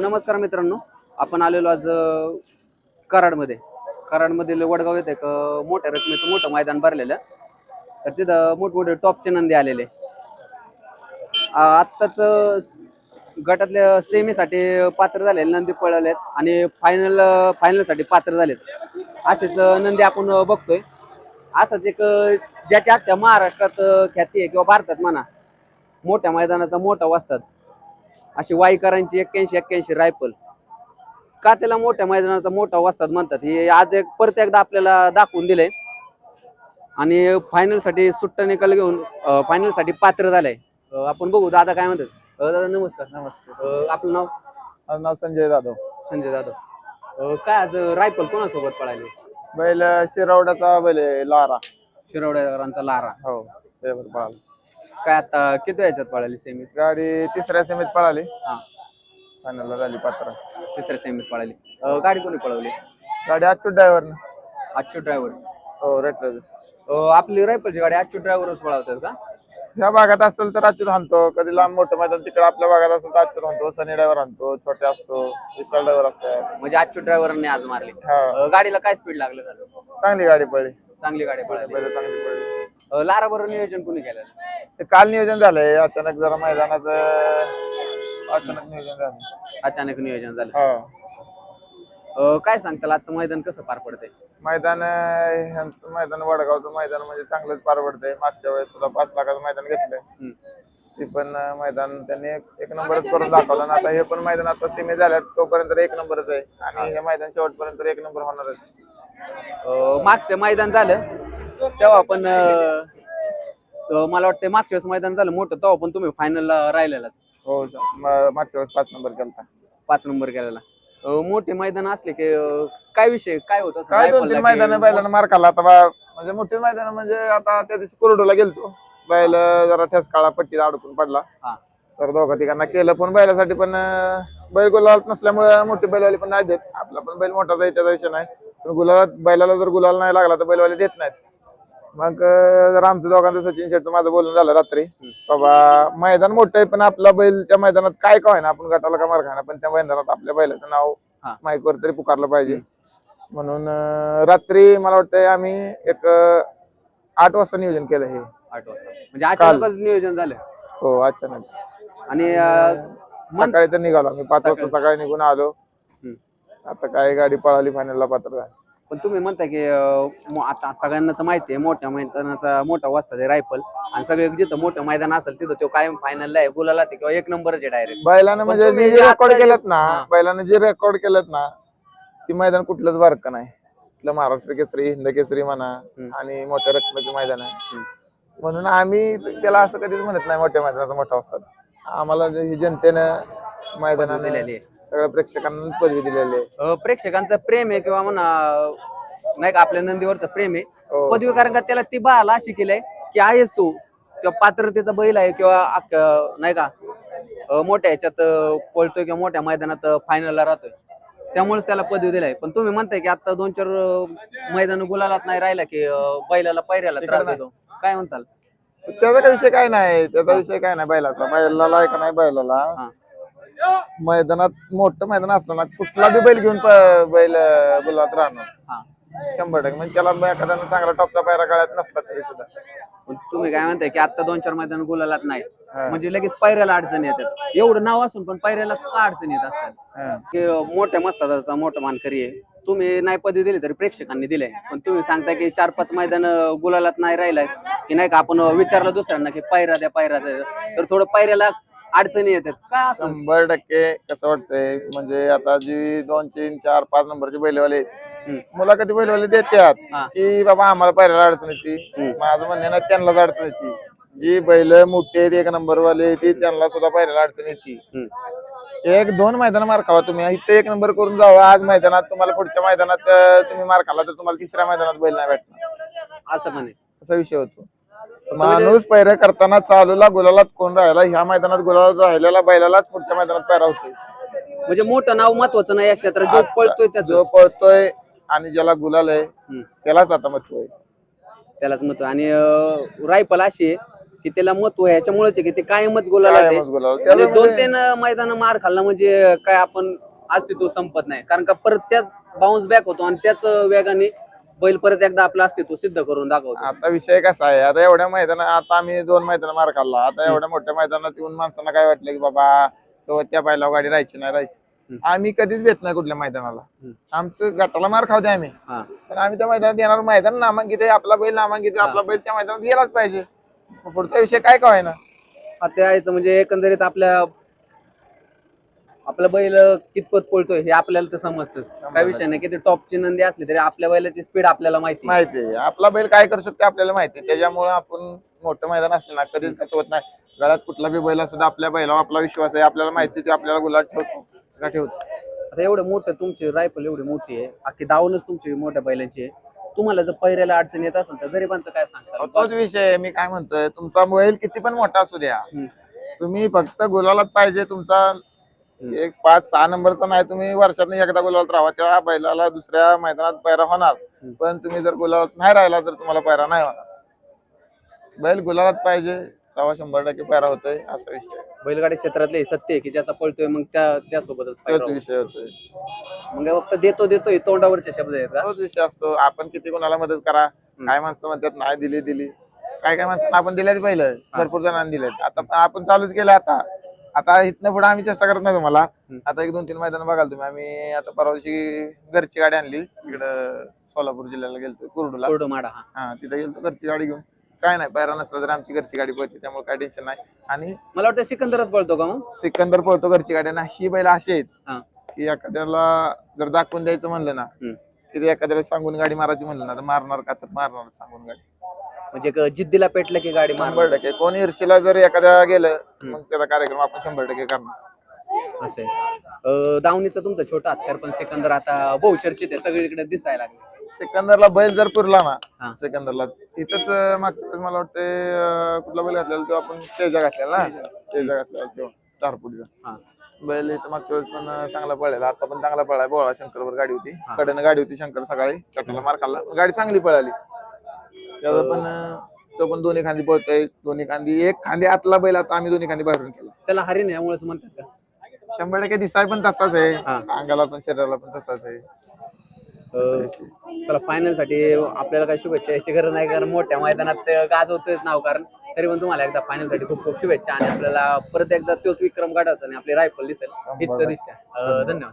नमस्कार मित्रांनो. आपण आलेलो आज कराडमध्ये. कराडमधील वडगाव येथे एक मोठ्या रकमेचं मोठं मैदान भरलेलं. तर तिथं मोठमोठे टॉपचे नंदी आलेले. आत्ताच गटातल्या सेमीसाठी पात्र झालेले नंदी पळवलेत आणि फायनल फायनलसाठी पात्र झालेत. असेच नंदी आपण बघतोय. असंच एक ज्याच्या अख्ख्या महाराष्ट्रात ख्याती आहे किंवा भारतात म्हणा मोठ्या मैदानाचा मोठा वाजतात अशी वाईकरांची एक्क्याऐंशी एक्क्याऐंशी रायफल का त्याला मोठ्या मैदानाचा मोठा वाजतात म्हणतात? हे आज एक परत एकदा आपल्याला दाखवून दिलंय. आणि फायनलसाठी सुट्टा निकाल घेऊन फायनलसाठी पात्र झालंय. आपण बघू दादा काय म्हणतात? अं, दादा नमस्कार. नमस्ते. अं, आपलं नाव? माझं नाव संजय जाधव. संजय जाधव. अं, काय आज रायफल कोणासोबत पळाली? बैल शिरवड्याचा बैल आहे, लारा. शिरवड्यावरांचा लारा. हो त्यावर पळाली. काय आता किती याच्यात पळाली सेमीत गाडी तिसऱ्या सेमीत पळाली. हा. फायनलला झाली पात्र. तिसऱ्या सेमीत पळाली. अं, गाडी कोणी पळवली? गाडी आजच्या ड्रायव्हरनं आजची ड्रायव्हर हो रेटर आपली रायफलची गाडी आजची ड्रायव्हरच पळवतात का? ह्या भागात असेल तर आजच्यात आणतो कधी लांब मोठं मैदान तिकडे आपल्या भागात असेल तर आजच्यात आणतो सनी ड्रायव्हर आणतो छोटे असतो विशाल ड्रायव्हर असतात. म्हणजे आजच्या ड्रायव्हरने आज मारली. हा. अं, गाडीला काय स्पीड लागलं? झालं चांगली गाडी पडली चांगली गाडी पळाली. चांगली पडली लारा बरोबर नियोजन कोणी केलं ते काल नियोजन झालंय अचानक जरा मैदानाचं अचानक नियोजन झालं. अचानक नियोजन झालं. हो. अं, काय सांगताल आजचं मैदान कसं पार पडतंय? मैदान अं, ह्यांचं मैदान वडगावचं मैदान म्हणजे चांगलंच पार पडतंय. मागच्या वेळेस सुद्धा पाच लाखाचं मैदान घेतलंय हम्म. ते पण अं, मैदान त्यांनी एक एक नंबरच करून दाखवलं. आणि आता हे पण मैदान आता सीमे झाल्यात तोपर्यंत तर एक नंबरच आहे. आणि हे मैदान शेवटपर्यंत तर एक नंबर होणारच. अं, मागचं मैदान झालं. तेव्हा पण अं, मला वाटतं मागच्या वेळेस मैदान झालं मोठं तेव्हा पण तुम्ही फायनलला राहिलेलाच. हो ज- म- मागच्या वेळेस पाच नंबर केलता. पाच नंबर केलेला. अं, मोठे मैदान असले की अं, काय विषय काय होतं असं? काय दोन तीन की- मैदान बैलानं मार खाल्ला आता बा- म्हणजे मोठी मैदान म्हणजे आता त्या दिवशी कुरडूला गेलतो. बैल जरा ठेसकाळा पट्टीत अडकून पडला. हा. तर दोघं तिघांना केलं पण बैलासाठी पण अं, बैल गुलाल नसल्यामुळे मोठे बैलवाले पण नाही देत. आपला पण बैल मोठाच आहे त्याचा विषय नाही. पण गुलाला बैलाला जर गुलाल नाही लागला तर बैलवाले देत नाहीत. मग जर आमचं दोघांचं सचिन शेठचं माझं बोलणं झालं रात्री बाबा मैदान मोठं आहे पण आपला बैल त्या मैदानात काय काय ना आपण गटाला का मार खाणार पण त्या मैदानात आपल्या बैलाचं नाव. माईकवर तरी पुकारलं पाहिजे. म्हणून रात्री मला वाटतंय आम्ही एक आठ वाजता नियोजन केलं हे. आठ वाजता. म्हणजे अचानकच नियोजन झालं. हो अचानक. आणि सकाळी तर निघालो आम्ही. पाच वाजता सकाळी. निघून आलो. आता काय गाडी पळाली फायनलला पात्र झाली. पण तुम्ही म्हणता की अं, मो- आता सगळ्यांना तर माहिती आहे मोठ्या मैदानाचा मोठा वाजता ते रायफल. आणि सगळे जिथं मोठं मैदान असेल तिथं तो कायम फायनलला आहे. गुलाला ते किंवा एक नंबरच डायरेक्ट बैलानं पण म्हणजे तुम्ही जे जे रेकॉर्ड आता केलेत ना हा. बैलानं जे रेकॉर्ड केलेत ना ती मैदान कुठलंच बारकं नाही. कुठलं महाराष्ट्र केसरी हिंद केसरी म्हणा हम्म. आणि मोठ्या रकमेचं मैदान आहे. हम्म. म्हणून आम्ही त्याला असं कधीच म्हणत नाही मोठ्या मैदानाचा मोठा असतात आम्हाला जे ही जनतेनं मैदानानं दिलेली आहे. सगळ्या प्रेक्षकांना पदवी दिलेली आहे. अं, प्रेक्षकांचं प्रेम आहे किंवा म्हणा अं, नाही का आपल्या नंदीवरचं प्रेम आहे. हो. पदवी कारण का त्याला ती बाला अशी केलंय की आहेस तू किंवा पात्रतेचा बैल आहे किंवा नाही का अं, मोठ्या ह्याच्यात अं, पळतोय किंवा मोठ्या मैदानात फायनलला राहतोय. त्यामुळेच त्याला पदवी दिलाय पण तुम्ही म्हणताय की आता दोन चार मैदान गुलालात नाही राहिला की अं, बैलाला पैऱ्याला त्रास देतो. काय म्हणताल? त्याचा काही विषय काय नाही त्याचा विषय काय नाही बैलाचा. बैलाला आहे का नाही बैलाला? हा. मैदानात मोठं मैदान असलं ना कुठला बी बैल घेऊन प- बैल अं, गुलाबात राहणार. हा. शंभर टक्के. म्हणजे त्याला एखाद्यानं चांगला टॉपचा पायरा गळ्यात नसला तरी सुद्धा. पण तुम्ही काय म्हणताय की आता दोन चार मैदान गुलालात नाही हा. म्हणजे लगेच पैऱ्याला अडचण येतात. एवढं नाव असून पण पैऱ्याला का अडचण येत असतात? हा. की मोठ्या मस्ताचा मोठा मानकरी आहे. तुम्ही नाही पदवी दिली तरी प्रेक्षकांनी दिले पण तुम्ही सांगताय की चार पाच मैदान गुलालात नाही राहिलाय. की नाही का आपण विचारलं दुसऱ्यांना की पायरा द्या पायरा द्या. तर थोडं पायऱ्याला अडचणी येतात. काय असं? शंभर टक्के कसं वाटतंय म्हणजे आता जी दोन तीन चार पाच नंबरचे बैलवाले हम्म. मुलाखती बैलवाले देतात हा. की बाबा आम्हाला पायऱ्याला अडचण येते. माझं म्हणणं ना त्यांनाच अडचण येते. जी बैल मोठी आहेत एक नंबर वाले ती त्यांना सुद्धा पायऱ्याला अडचण येते. हम्म. एक दोन मैदान मार खावा तुम्ही इथे एक नंबर करून जावा. आज मैदानात तुम्हाला पुढच्या मैदानात अं, तुम्ही मार खाला तर तुम्हाला तिसऱ्या मैदानात बैल नाही भेटणार. असं पण आहे असा विषय होतो. माणूस पैऱ्या करताना चालूला गुलालात कोण राहिला? ह्या मैदानात गुलालात राहिलेला बैलालाच पुढच्या मैदानात पैरा होतोय. म्हणजे मोठं नाव महत्वाचं नाही या क्षेत्रात. जो पळतोय त्याचं. जो पळतोय आणि ज्याला गुलाल आहे. त्यालाच आता महत्त्व आहे. त्यालाच महत्त्व आणि रायफल अशी आहे की त्याला महत्त्व आहे. याच्यामुळेच की ते कायमच गोलाला त्याच्यामध्ये- दोन तीन मैदान मार खाल्ला म्हणजे काय आपण अस्तित्व संपत नाही. कारण का परत त्याच बाउन्स बॅक होतो आणि त्याच वेगाने बैल परत एकदा आपलं अस्तित्व सिद्ध करून दाखवतो. आता विषय कसा आहे आता एवढ्या मैदानात आता आम्ही दोन मैदान मार खाल्ला आता एवढ्या मोठ्या मैदानात येऊन माणसांना काय वाटलं की बाबा तो त्या पायला गाडी राहायची नाही राहायची. आम्ही कधीच भेट नाही कुठल्या मैदानाला. आमचं गटाला मार खाऊ दे आम्ही. पण आम्ही त्या मैदानात येणार मैदान नामांकित आहे आपला बैल नामांकित आपला बैल त्या मैदानात गेलाच पाहिजे. पुढचा विषय काय काय ना हा, ते यायचं म्हणजे एकंदरीत आपल्या आपला बैल कितपत पळतोय हे आपल्याला तर समजतच. काय विषय नाही किती टॉपची नंदी असली तरी आपल्या बैलाची स्पीड आपल्याला माहिती आहे. माहिती आहे. आपला बैल काय करू शकतो आपल्याला माहिती आहे. त्याच्यामुळे आपण मोठं मैदान असलं ना कधीच कसं होत नाही. गळ्यात कुठला बी बैल असू दे, आपल्या बैलावर आपला विश्वास आहे. आपल्याला माहिती आहे ते आपल्याला गुलाट ठेवतो का ठेवतो. आता एवढं मोठं तुमची रायफल एवढी मोठी आहे. अख्खी दावणच तुमची मोठ्या बैलांची आहे. तुम्हाला जर पैऱ्याला अडचण येत असेल तर गरिबांचं काय अहो, सांगता तोच विषय आहे. मी काय म्हणतोय तुमचा बैल किती पण मोठा असू द्या. हम्म. तुम्ही फक्त गुलालात पाहिजे तुमचा एक पाच सहा नंबरचा नाही तुम्ही वर्षात एकदा गुलालात राहा त्या बैलाला दुसऱ्या मैदानात पैरा होणार. पण तुम्ही जर गुलालात नाही राहिला तर तुम्हाला पैरा नाही होणार. बैल गुलालात पाहिजे तेव्हा शंभर टक्के पैरा होतोय असा विषय आहे. बैलगाडी क्षेत्रातले हे सत्य आहे की ज्याचा पळतोय मग त्या त्यासोबतच तोच विषय होतोय. मग फक्त देतो देतो हे तोंडावरचे शब्द आहेत का? तोच विषय असतो. आपण किती कोणाला मदत करा काय माणसं म्हणतात नाही दिली दिली. काय काय माणसांना आपण दिल्याच पहिलं भरपूर जणांना दिलेत आता पण आपण चालूच केलं आता. आता इथनं पुढे आम्ही चेष्टा करत नाही तुम्हाला. आता एक दोन तीन मैदान बघाल तुम्ही. आम्ही आता परवा दिवशी घरची गाडी आणली. इकडं सोलापूर जिल्ह्याला गेलतो कुर्डूला. कोरडो माडा हा. हा तिथे गेलतो घरची गाडी घेऊन. काय नाही पैरा नसला तर आमची घरची गाडी पळते त्यामुळे काय टेन्शन नाही. आणि मला वाटतं सिकंदरच पळतो का मग? सिकंदर पळतो घरची गाडी. आणि ही बैल अशी आहेत की एखाद्याला जर दाखवून द्यायचं म्हणलं ना हम्म. की ते एखाद्याला सांगून गाडी मारायची म्हणलं ना तर मारणार का? तर मारणार सांगून गाडी. म्हणजे जिद्दीला पेटलं की गाडी शंभर टक्के. कोणी ईर्षीला जर एखाद्या गेलं मग त्याचा कार्यक्रम आपण शंभर टक्के करणार. असं आहे. अं, दावणीचा तुमचा छोटा हत्यार पण सिकंदर आता बहुचर्चित आहे सगळीकडे दिसायला लागले. सिकंदरला बैल जर पुरला हा. ना सिकंदरला इथंच अं, मागच्या वेळेस मला वाटते कुठला बैल घातलेला तो आपण तेजा घातलेला ना? तेजा. घातलेला तो चारपुडीचा हा. बैल इथं मागच्या वेळेस पण अं, चांगला पळाला आता पण चांगला पळाला बोळा शंकरवर गाडी होती. कडेनं गाडी होती शंकर सकाळी. कटाला मार खाल्ला. पण गाडी चांगली पळाली. त्याचा पण अं, तो पण दोन्ही खांदी पळतोय. दोन्ही खांदी एक खांदी आतला बैल आता आम्ही दोन्ही खांदी बाहेरून केला. त्याला हरिण यामुळेच म्हणतात का? शंभर टक्के दिसाय पण तसाच आहे. हा. अंगाला पण शरीराला पण तसाच आहे. अं, चला फायनलसाठी आपल्याला काही शुभेच्छा याची गरज नाही कारण मोठ्या मैदानात गाजवतोच नाव कारण तरी पण तुम्हाला एकदा फायनलसाठी खूप खूप शुभेच्छा आणि आपल्याला परत एकदा तोच विक्रम गाठायचा आणि आपली रायफल दिसेल. हीच सदिच्छा अं, धन्यवाद.